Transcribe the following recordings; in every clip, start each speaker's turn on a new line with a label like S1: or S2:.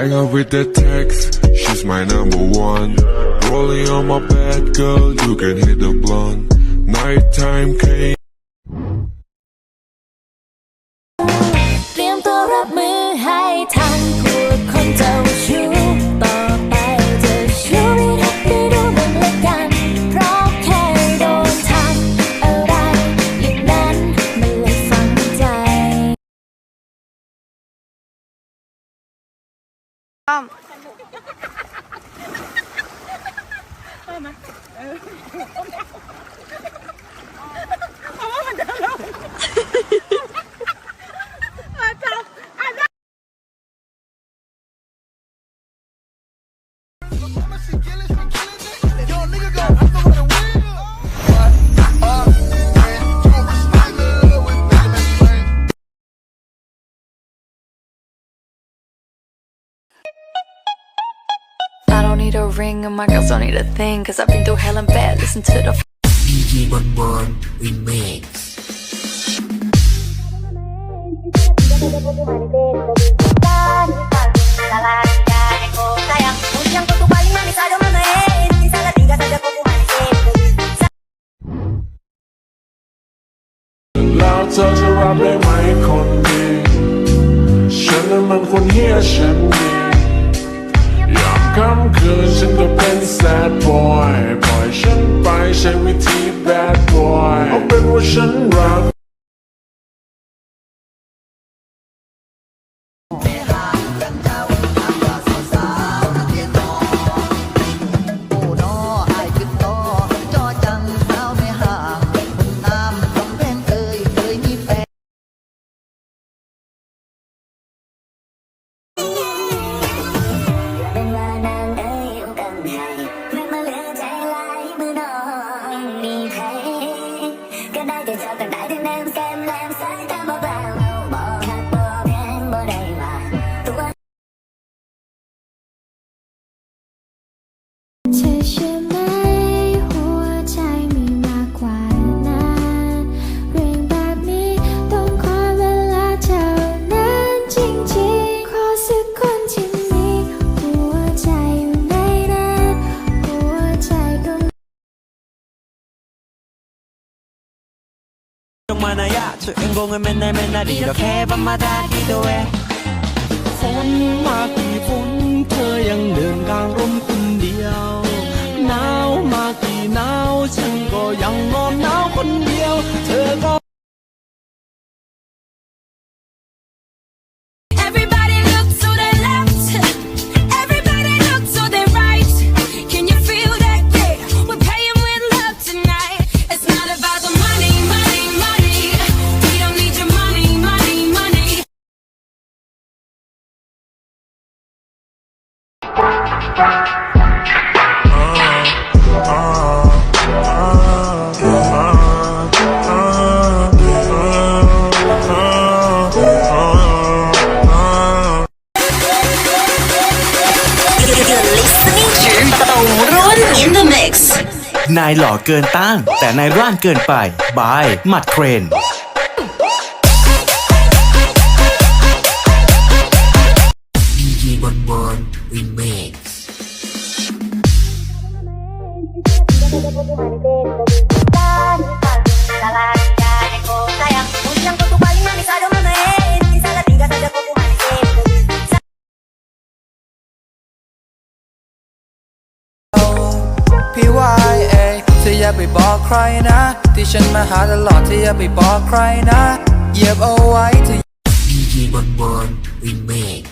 S1: I got with the text, she's my number one. Rolling on my bed, girl, you can hit the blunt. Nighttime came
S2: อ้อม
S3: need a ring and my girls don't need a thing Cause I've been through hell and bad, listen to the
S4: DJ Remix.
S1: ฉันรัก
S5: 많아야 주인공은 맨날 맨날 이렇게 밤마다 기도해 손막이 분터 양능 강롬 หนาวมากี่หนาวฉันก็ยังนอนหนาวคนเดียว เธอก็ นายหล่อเกินต้าน แต่นายร่านเกินไป บาย หมัดเครน
S4: DJ
S6: บอลบอลรีเมค่าไปบอกใครนะ ที่ฉันมาหาตลอดที่อย่าไปบอกใครนะเหยียบเอาไว้ที่
S4: DJ
S7: บอลบอล remix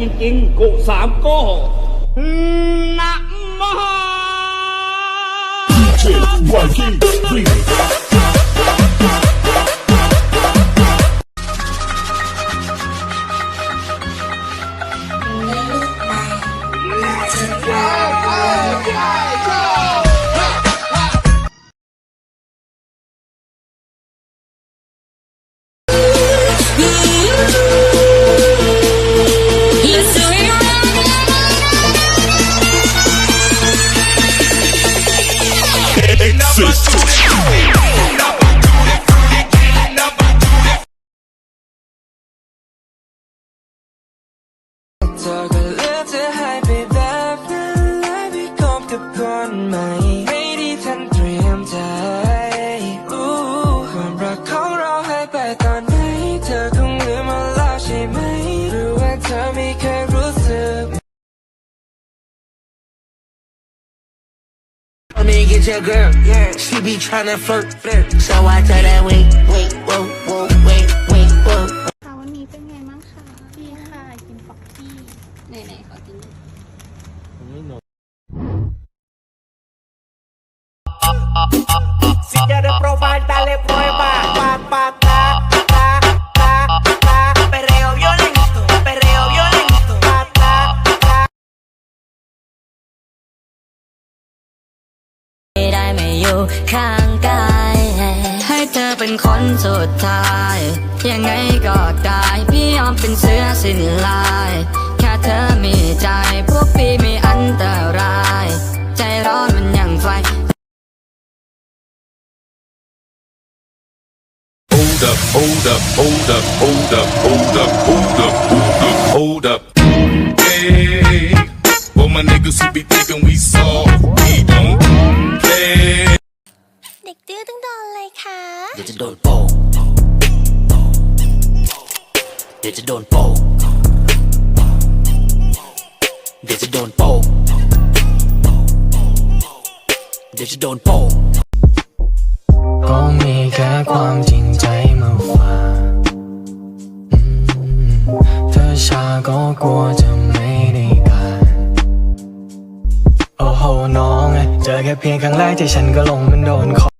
S7: จริง ๆ กุสามโก้นะมหา
S2: Chill, Waikiki, please.
S8: เธอก็เลือกจะให้ไปแบบนั้นไปคบกับคนใหม่ไม่ด้ทันเตรียมใจความรักของเราให้ไปตอนไหนเธอคงลืมมาแล้วใช่ไหม หรือว่าเธอมีคย
S9: Me get your girl, yeah. She be tryna flirt, flirt. So I tell that wait, wait, whoa, whoa, wait, wait, whoa.
S10: ค่ะวันนี้เป็นไงบ้างคะดีค่ะ กินฟอกกี้ไหนๆขอกิน
S6: Si quieres probar, dale prueba. Pa, pa, ta,
S11: อยู่ข้างกาย ให้เธอเป็นคนสุดท้าย ยังไงก็ได้พี่ยอมเป็นเสื้อสิ้นลาย แค่เธอมีใจพวกพี่ม่อันตราย ใจร้อนมันยังไฟ
S12: Hold up, hold up, hold up, hold up, hold up, hold up, hold up, hold up. Hey, well my niggas who be thinking we soft, we don't.
S10: เด็กดื้อต้องโดนเลยค่ะ
S9: เดี๋ยวจะโดนโปงเดี๋ยวจะโดนโปงเดี๋ยวจะโดนโปงเดี๋ยวจะโดนโปง
S13: ก็มีแค่ความจริงใจมาฝากอืมถ้าช้าก็กลัวจะไม่ได้การ โอ้โหน้องเอ้ยเจอแค่เพียงครั้งแรกที่ฉันก็หลงมันโดนคอ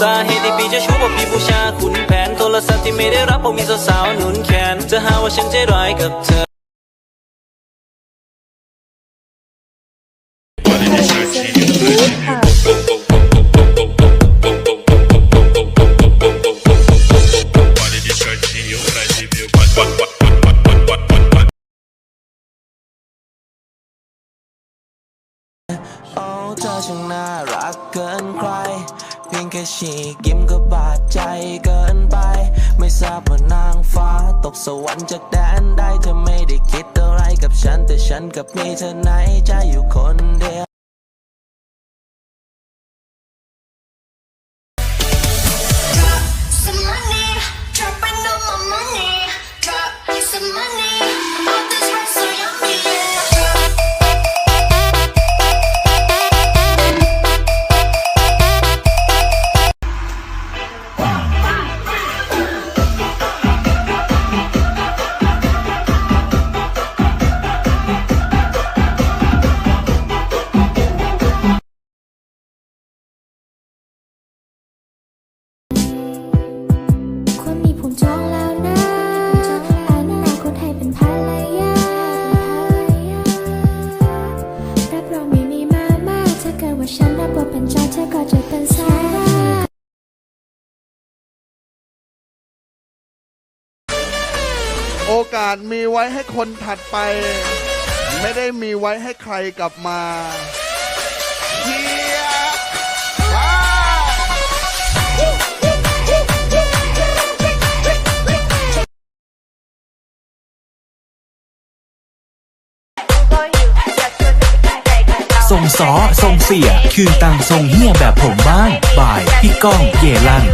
S8: สาเหตุที่พี่จะชู้บอกพี่บูชาขุนแผนโทรศัพท์ที่ไม่ได้รับเพราะมีสาวๆหนุนแขนจะหาว่าฉันใจร้ายกับเธอโฉีกยิ้มก็บาดใจเกินไป ไม่ทราบว่านางฟ้า ตกสวรรค์จากแดนใดเธอไม่ได้คิดอะไรกับฉัน แต่ฉันกับมีเธอไหนใจอยู่คนเดียว
S4: โอกาสมีไว้ให้คนถัดไป ไม่ได้มีไว้ให้ใครกลับมาเฮียว้า
S8: ส่ง
S14: ซอทรงเสีย คืนตังทรงเฮียแบบผมบ้างบาย พี่ก้องเยลัน